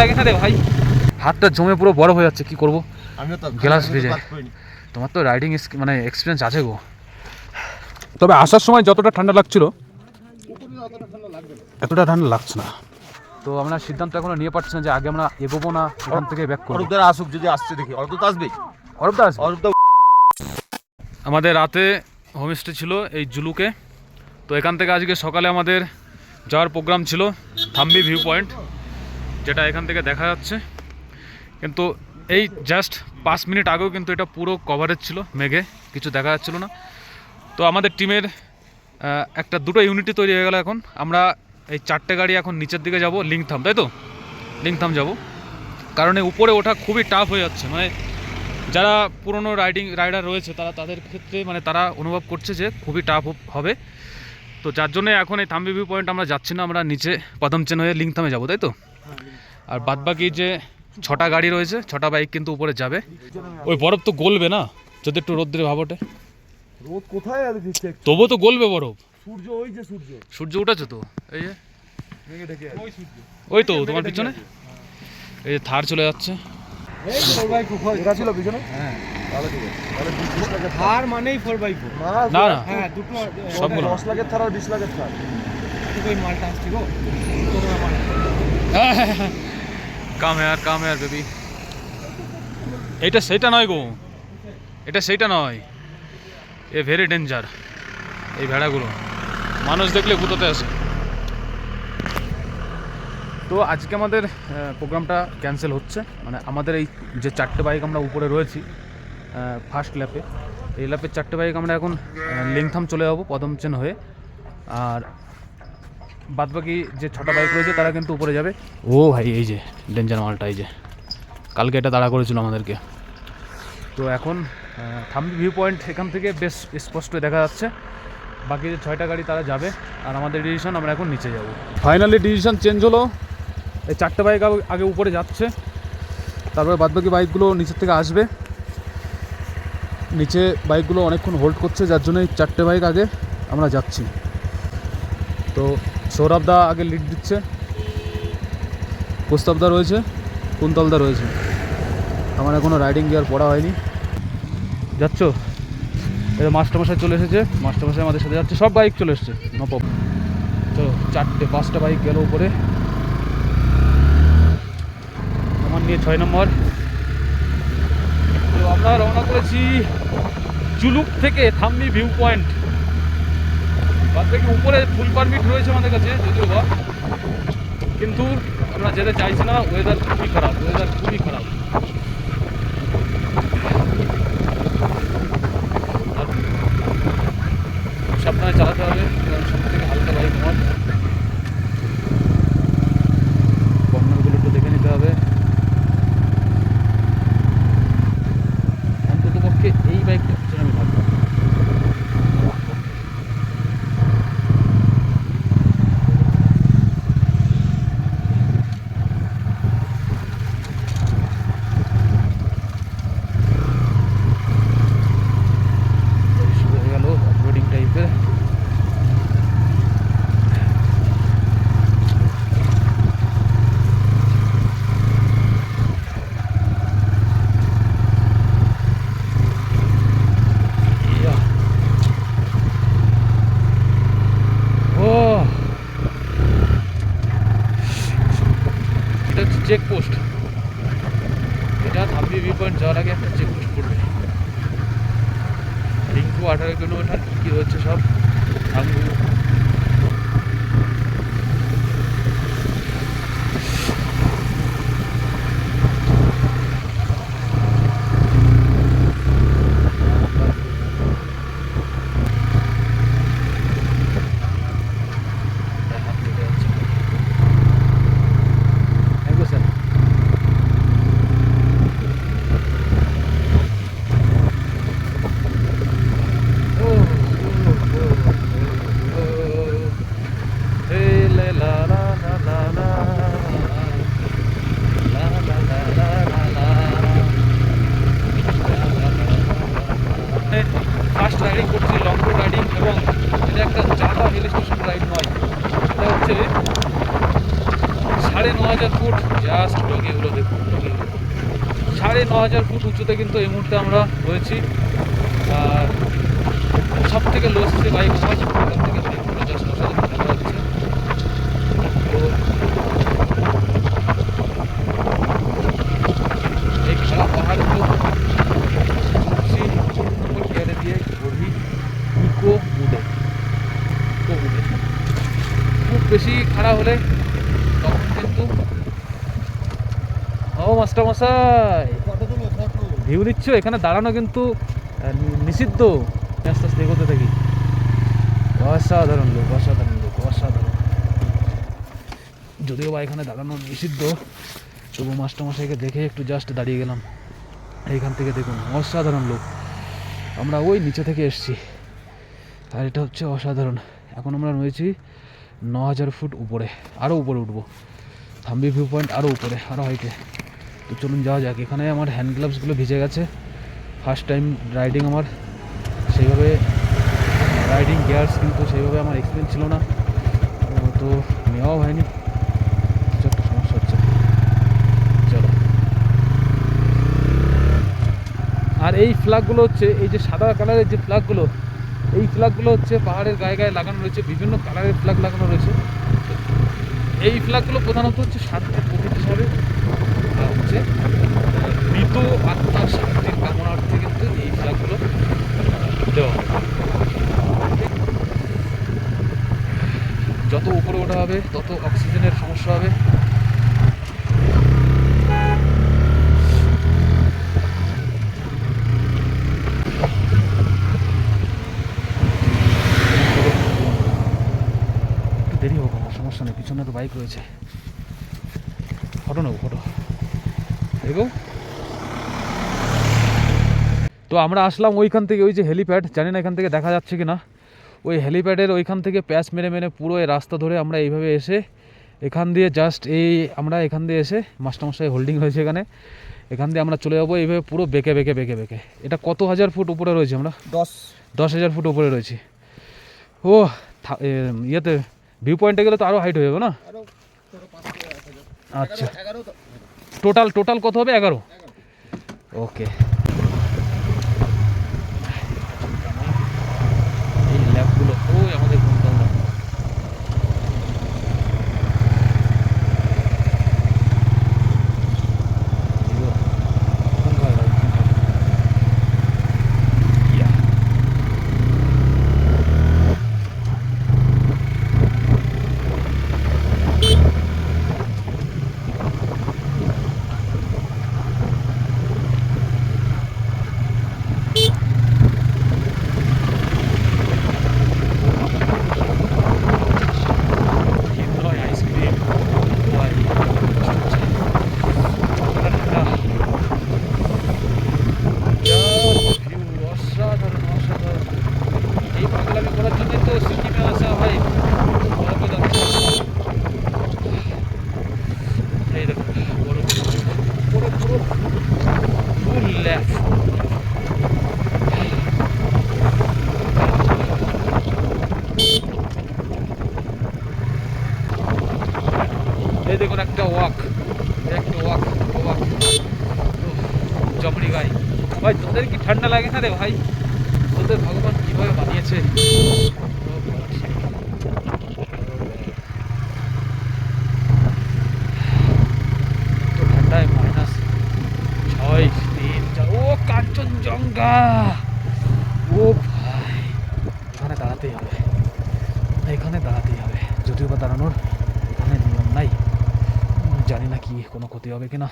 লাগে না রে ভাই? হাতটা জমে পুরো বড় হয়ে যাচ্ছে কি করব? আমিও তো গ্লাস ভেজে। তোমার তো রাইডিং মানে এক্সপিরিয়েন্স আছে গো। তবে আসার সময় যতটা ঠান্ডা লাগছিল এতটা ঠান্ডা লাগছে না। তো আমরা সিদ্ধান্ত এখনও নিয়ে পারছি না যে আগে আমরা এগোবো না ওখান থেকে ব্যাক করব। অরূপদার আসুক যদি আসছে দেখি। অরূপ তো আসবেই। অরূপদা আসবে? অরূপদা আমাদের রাতে হোমস্টে ছিল এই জুলুকে। তো এখান থেকে আজকে সকালে আমাদের যাওয়ার প্রোগ্রাম ছিল থাম্বি ভিউ পয়েন্ট যেটা এখান থেকে দেখা যাচ্ছে। কিন্তু এই জাস্ট পাঁচ মিনিট আগেও কিন্তু এটা পুরো কভারেজ ছিল মেঘে, কিছু দেখা যাচ্ছিল না। তো আমাদের টিমের একটা দুটো ইউনিটই তৈরি হয়ে গেল এখন। আমরা এই চারটে গাড়ি এখন নিচের দিকে যাব লিংথাম তাই তো? লিংথাম যাব। কারণ এই উপরে ওঠা খুবই টাফ হয়ে যাচ্ছে। মানে যারা পুরনো রাইডিং রাইডার রয়েছে, তারা তাদের ক্ষেত্রে মানে তারা অনুভব করছে যে খুবই টাফ হবে। তো যার জন্য এখন এই থাম্বি ভিউ পয়েন্ট আমরা যাচ্ছি না, আমরা নিচে পদমচেন হয়ে লিংথামে যাব, তাই তো? আর বাদবাকি যে ছটা গাড়ি রয়েছে ছটা বাইক কিন্তু উপরে যাবে। ওই বরফ তো গলবে না যদি একটু রোদ্রে ভাবটে। রোদ কোথায় ঠিক তবুও তো গলবে বরফ। সূর্য ওই যে সূর্য। সূর্য উঠেছে তো? এই যে। ওই তো তোমার পিছনে? এই যে থার চলে যাচ্ছে। হ্যাঁ। থার। মানেই ফোর বাই ফোর না না হ্যাঁ দুটো সবগুলো। দশ লাখের থার আর বিশ লাখের থার। মালটা আসছে গো মাল come here come here, baby. এইটা সেইটা নয় গো। এটা সেইটা নয়। এ ভেরি ডেঞ্জার এই ভেড়াগুলো। মানুষ দেখলে গুঁতোতে আসে। তো আজকে আমাদের প্রোগ্রামটা ক্যান্সেল হচ্ছে। মানে আমাদের এই যে চারটে বাইক আমরা উপরে রয়েছি ফার্স্ট ল্যাপে এই ল্যাপের চারটে বাইক আমরা এখন লিংথাম চলে যাব পদমচেন হয়ে। আর বাদবাকি যে ছটা বাইক রয়েছে তারা কিন্তু উপরে যাবে। ও ভাই এই যে ডেঞ্জার মালটা এই যে। কালকে এটা তাড়া করেছিল আমাদেরকে। তো এখন থাম্বি ভিউ পয়েন্ট এখান থেকে বেশ স্পষ্ট দেখা যাচ্ছে। বাকি যে ছয়টা গাড়ি তারা যাবে আর আমাদের ডিসিশন আমরা এখন নিচে যাব। ফাইনালি ডিসিশন চেঞ্জ হলো। এই চারটে বাইক আগে- আগে উপরে যাচ্ছে। তারপরে বাদবাকি বাইকগুলো নিচের থেকে আসবে। নিচে বাইকগুলো অনেকক্ষণ হোল্ড করছে যার জন্য এই চারটে বাইক আগে আমরা যাচ্ছি। তো সৌরভদা আগে লিড দিচ্ছে। প্রস্তাবদা রয়েছে কুন্তলদা রয়েছে। আমার এখনও রাইডিং গিয়ার পড়া হয়নি। যাচ্ছ? এটা মাস্টারমশাই চলে এসেছে, মাস্টারমশাই আমাদের সাথে যাচ্ছে, সব বাইক চলে এসেছে নপব চলো চারটে, পাঁচটা বাইক গেল উপরে। আমার নিয়ে ছয় নম্বর। তো আমরা রওনা করেছি, চুলুক থেকে থাম্বি ভিউ পয়েন্ট বাদ বাকি উপরে ফুল পারমিট রয়েছে আমাদের কাছে, যদিও বা। কিন্তু আমরা যেতে চাইছি না ওয়েদার খুবই খারাপ ওয়েদার খুবই খারাপ। উঁচুতে কিন্তু এই মুহূর্তে আমরা রয়েছি। আর সব থেকে লোয়েস্ট যে বাইক এখান থেকে মুডে খুব বেশি খারাপ হলে তখন কিন্তু ও মাস্টার মশাই ভিউ দিচ্ছ, এখানে দাঁড়ানো কিন্তু নিষিদ্ধ। আস্তে আস্তে এগোতে থাকি। অসাধারণ লোক অসাধারণ লোক অসাধারণ। যদিও বা এখানে দাঁড়ানো নিষিদ্ধ, তবু মাস্টারমশাইকে দেখে একটু জাস্ট দাঁড়িয়ে গেলাম। এইখান থেকে দেখুন, অসাধারণ লোক আমরা ওই নিচে থেকে এসছি। আর এটা হচ্ছে অসাধারণ। এখন আমরা রয়েছি ন হাজার ফুট উপরে আরও উপরে উঠবো। থাম্বি ভিউ পয়েন্ট আরও উপরে আরও হাইটে তো চলুন যাওয়া যাক। এখানে আমার হ্যান্ড গ্লাভসগুলো ভিজে গেছে। ফার্স্ট টাইম রাইডিং আমার। সেইভাবে রাইডিং গিয়ার্স কিন্তু সেইভাবে আমার এক্সপিরিয়েন্স ছিল না। তো নেওয়াও হয়নি। সমস্যা হচ্ছে। চলো। আর এই ফ্ল্যাগগুলো হচ্ছে, এই যে সাদা কালারের যে ফ্ল্যাগগুলো এই ফ্ল্যাগগুলো হচ্ছে পাহাড়ের গায়ে গায়ে লাগানো রয়েছে। বিভিন্ন কালারের ফ্ল্যাগ লাগানো রয়েছে। এই ফ্ল্যাগগুলো প্রধানত হচ্ছে শান্তির প্রতীক হিসাবে আর হচ্ছে, মৃত আত্মার শান্তির কামনার্থে কিন্তু এই ফ্ল্যাগগুলো দেওয়া যত উপরে ওঠা হবে, তত অক্সিজেনের সমস্যা হবে। দেরি হোক সমস্যা নেই, পিছনে তো বাইক রয়েছে। ফটো নেব, ফটো। দেখো। তো আমরা আসলাম ওইখান থেকে ওই যে হেলিপ্যাড জানি না এখান থেকে দেখা যাচ্ছে কি না ওই হেলিপ্যাডের ওইখান থেকে প্যাচ মেরে মেরে পুরো এই রাস্তা ধরে আমরা এইভাবে এসে এখান দিয়ে জাস্ট এই আমরা এখান দিয়ে এসে মাস্টারমশাই হোল্ডিং রয়েছে এখানে। এখান দিয়ে আমরা চলে যাব এইভাবে পুরো বেঁকে বেঁকে বেঁকে বেঁকে। এটা কত হাজার ফুট উপরে রয়েছে আমরা? দশ। দশ হাজার ফুট উপরে রয়েছি। ও ইয়েতে ভিউ পয়েন্টে গেলে তো আরও হাইট হয়ে যাবে না। আচ্ছা। টোটাল টোটাল কত হবে? এগারো? ওকে এই ল্যাবগুলো ওই আমাদের কুন্তলদা এগুলো কোন ঘরে ভাই, কোন ঘরে? ইয়া। Hindroy আইসক্রিম ভাই অসাধারণ অসাধারণ এই পাগলামি করার জন্য তো সিকিমে আসা ভাই বরফে যাচ্ছে এই দেখো বরফ পুরো পুরো ফুল ল্যাপ এই দেখুন একটা ওয়াক একটা ওয়াক ওয়াক চমড়ি গাই ভাই তোদের কি ঠান্ডা লাগে না রে ভাই। তোদের ভগবান কীভাবে বানিয়েছে? কাঞ্চনজঙ্ঘা! ও ভাই। এখানে দাঁড়াতেই হবে। এখানে দাঁড়াতেই হবে। যদিও বা দাঁড়ানোর এখানে নিয়ম নাই। জানি না কি কোনো ক্ষতি হবে কিনা।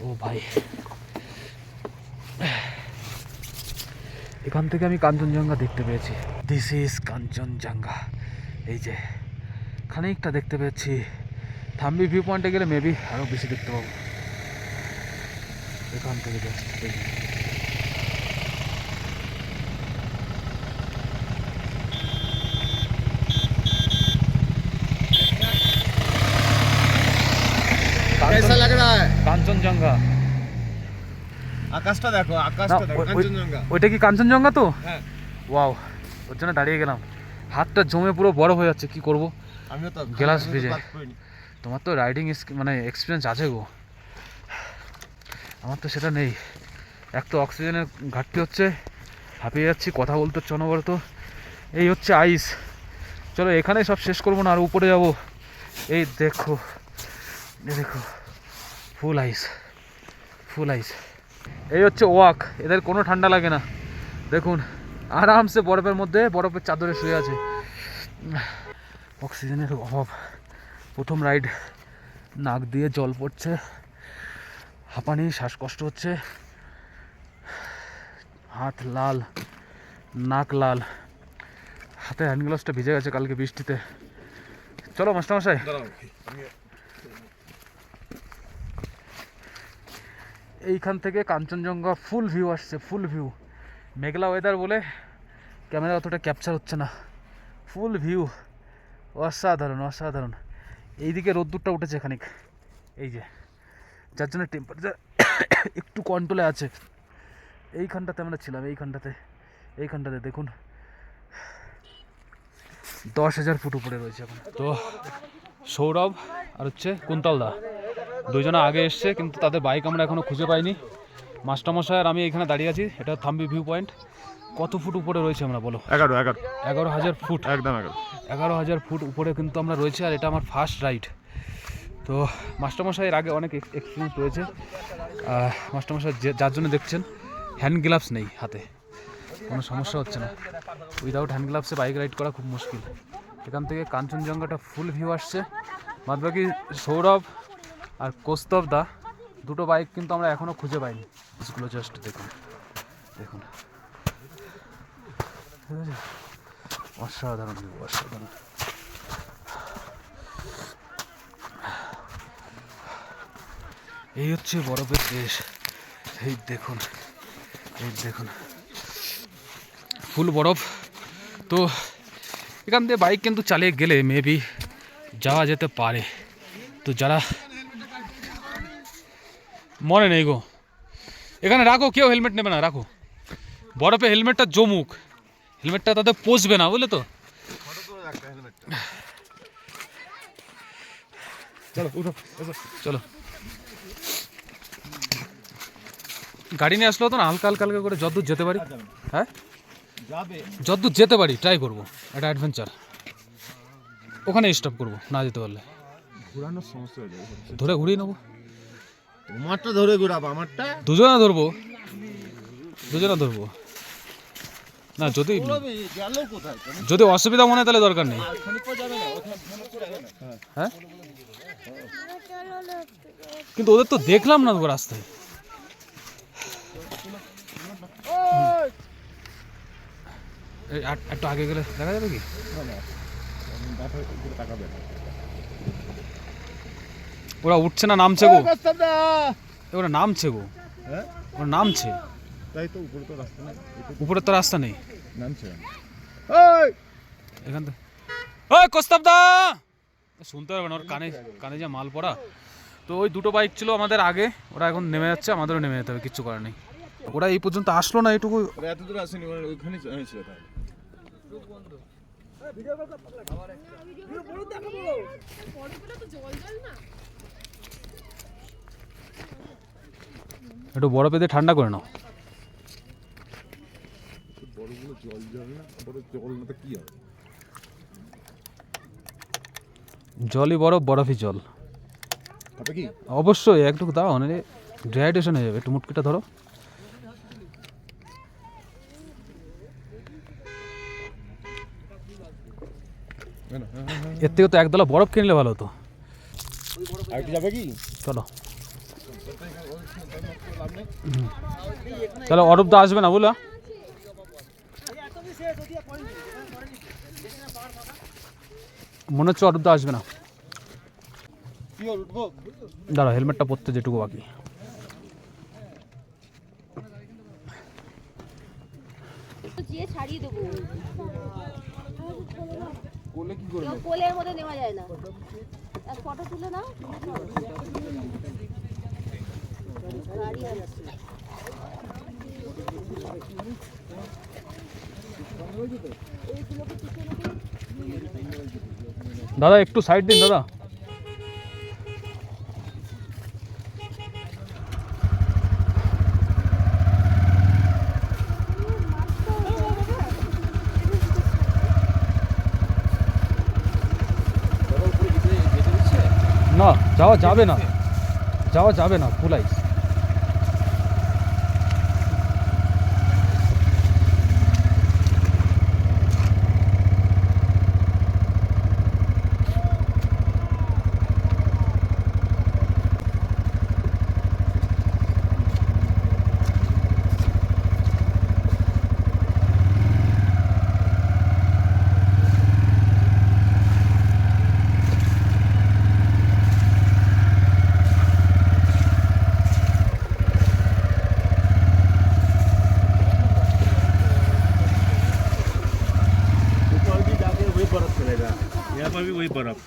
ও ভাই। এখান থেকে আমি কাঞ্চনজঙ্ঘা দেখতে পেয়েছি দিস ইজ কাঞ্চনজঙ্ঘা এই যে খানিকটা দেখতে পেয়েছি থাম্বি ভিউ পয়েন্টে গেলে মেবি আরও বেশি দেখতে পাবো এখান থেকে জাস্ট এই যে। कैसा लग रहा है কাঞ্চনজঙ্ঘা আকাশটা দেখো আকাশটা দেখো কাঞ্চনজঙ্ঘা। ওইটা কি কাঞ্চনজঙ্ঘা তো? হ্যাঁ। ওয়াও ওর জন্য দাঁড়িয়ে গেলাম। হাতটা জমে পুরো বড় হয়ে যাচ্ছে কি করব? আমিও তো গ্লাস ভিজে। তোমার তো রাইডিং মানে এক্সপিরিয়েন্স আছে গো। আমার তো সেটা নেই। এক তো অক্সিজেনের ঘাটতি হচ্ছে হাঁপিয়ে যাচ্ছি কথা বলতে হচ্ছে অনবরত এই হচ্ছে আইস চলো এখানেই সব শেষ করব না আর উপরে যাব। এই দেখো দেখো ফুল আইস ফুল আইস এই হচ্ছে ওয়াক, এদের কোনো ঠান্ডা লাগে না। দেখুন, আরামসে বরফের মধ্যে বরফের চাদরে শুয়ে আছে। অক্সিজেনের অভাব। প্রথম রাইড নাক দিয়ে জল পড়ছে। হাঁপানি, শ্বাসকষ্ট হচ্ছে। হাত লাল, নাক লাল। হাতে হ্যান্ড গ্লাভসটা ভিজে গেছে কালকে বৃষ্টিতে। চলো, মাস্টারমশাই। এইখান থেকে কাঞ্চনজঙ্ঘা ফুল ভিউ আসছে ফুল ভিউ মেঘলা ওয়েদার বলে ক্যামেরা অতটা ক্যাপচার হচ্ছে না। ফুল ভিউ অসাধারণ অসাধারণ। এইদিকে রোদ্দুরটা উঠেছে খানিক। এই যে, যার জন্য টেম্পারেচার একটু কন্ট্রোলে আছে। এইখানটাতে আমরা ছিলাম, এইখানটাতে এইখানটাতে দেখুন। দশ হাজার ফুট উপরে রয়েছে এখন। তো সৌরভ আর হচ্ছে কুন্তলদা। দুজনে আগে এসছে কিন্তু তাদের বাইক আমরা এখনও খুঁজে পাইনি। মাস্টারমশাই আর আমি এখানে দাঁড়িয়ে আছি এটা থাম্বি ভিউ পয়েন্ট কত ফুট উপরে রয়েছে আমরা বলো? এগারো এগারো। এগারো হাজার ফুট। একদম এগারো। এগারো হাজার ফুট উপরে কিন্তু আমরা রয়েছে আর এটা আমার ফার্স্ট রাইড তো মাস্টারমশাইয়ের আগে অনেক এক্সপিরিয়েন্স রয়েছে। মাস্টারমশাই যার জন্য দেখছেন হ্যান্ড গ্লাভস নেই হাতে। কোনো সমস্যা হচ্ছে না। উইদাউট হ্যান্ড গ্লাভসে বাইক রাইড করা খুব মুশকিল। এখান থেকে কাঞ্চনজঙ্ঘাটা ফুল ভিউ আসছে। বাদবাকি সৌরভ আর দা, দুটো বাইক কিন্তু আমরা এখনও খুঁজে পাইনি। স্কুলো জাস্ট দেখুন। দেখুন। অসাধারণ অসাধারণ। এই হচ্ছে বরফের দেশ। এই দেখুন এই দেখুন। ফুল বরফ। তো এখান দিয়ে বাইক কিন্তু চালিয়ে গেলে মেবি যাওয়া যেতে পারে। তো যারা মনে নেই গো। এখানে রাখো কেউ হেলমেট নেবে না রাখো। বরফে হেলমেটটা জমুক। হেলমেটটা তাদের পোষবে না বুঝলে তো? চলো গাড়ি নিয়ে আসলেও তো না হালকা হালকা হালকা করে যতদূর যেতে পারি। হ্যাঁ? যতদূর যেতে পারি ট্রাই করব একটা অ্যাডভেঞ্চার ওখানে স্টপ করব না যেতে পারলে। ধরে ঘুরিয়ে নেব। তোমারটা ধরে ঘুরাবো আমারটা? দুজনে ধরবো। দুজনে ধরবো। না যদি যদি অসুবিধা মনে হয় তাহলে দরকার নেই। হ্যাঁ? কিন্তু ওদের তো দেখলাম না রাস্তায়। একটু আগে গেলে দেখা যাবে কি? ওরা উঠছে না নামছে গো। ওরা নামছে গো। হ্যাঁ? ওরা নামছে। তাই তো উপরে তো রাস্তা নেই। উপরে তো রাস্তা নেই। নামছে এখান থেকে। ওই শুনতে পারবে না ওর কানে কানে যা মাল পড়া। তো ওই দুটো বাইক ছিল আমাদের আগে। ওরা এখন নেমে যাচ্ছে আমাদেরও নেমে যেতে হবে কিচ্ছু করার নেই। ওরা এই পর্যন্ত আসলো না এটুকু এত দূর আসেনি ওরা ওইখানে ছিল ঠান্ডা করে নাও বড়গুলো জল জল না। বড় জল না তো কি হবে? জলই বরফ বরফই জল। অবশ্যই একটু দাও মানে ডিহাইড্রেশন হয়ে যাবে। একটু মুটকিটা ধরো। এর থেকে তো একদলা বরফ কিনলে ভালো হতো। যাবে কি? চলো। তাহলে অরূপ দা আসবে না বুঝলা মনে হচ্ছে অরূপ দা আসবে না। কি দাঁড়া হেলমেটটা পরতে যেটুকু বাকি। দিয়ে ছাড়িয়ে দেবো। কোলে কি করবে কোলের মধ্যে নেওয়া যায় না। ফটো তুলে নাও। दादा एक साइड दिन दादा. ना जावा जाबे ना. जाओ जाबे ना पुलाइस. पर भी वही बर्फ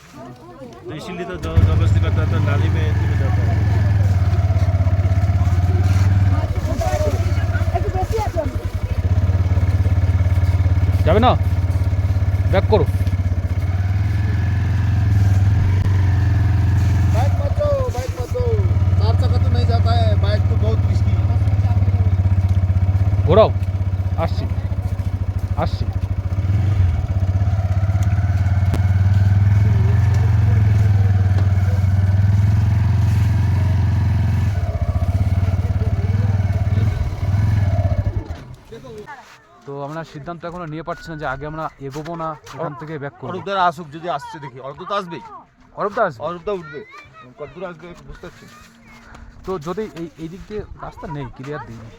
तो इसीलिए तो जब- जबरदस्ती करता था नाली में इसी में जाता है যাবে না ব্যাক করো আমরা সিদ্ধান্ত এখনও নিয়ে পারছি না যে আগে আমরা এগোবো না এখান থেকে ব্যাক করব। অরূপদার আসুক যদি আসছে দেখি। অরূপ তো আসবেই। অরূপদা আসবে? অরূপদা উঠবে। কতদূর আসবে বুঝতে পারছি তো যদি এই এই দিক দিয়ে রাস্তা নেই ক্লিয়ার দিইনি।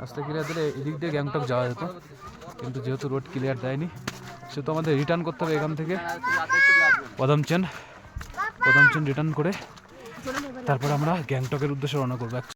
রাস্তা ক্লিয়ার দিলে এই দিক দিয়ে গ্যাংটক যাওয়া যেত। কিন্তু যেহেতু রোড ক্লিয়ার দেয়নি সেহেতু আমাদের রিটার্ন করতে হবে এখান থেকে। পদমচেন পদমচেন রিটার্ন করে তারপর আমরা গ্যাংটকের উদ্দেশ্যে রওনা করব।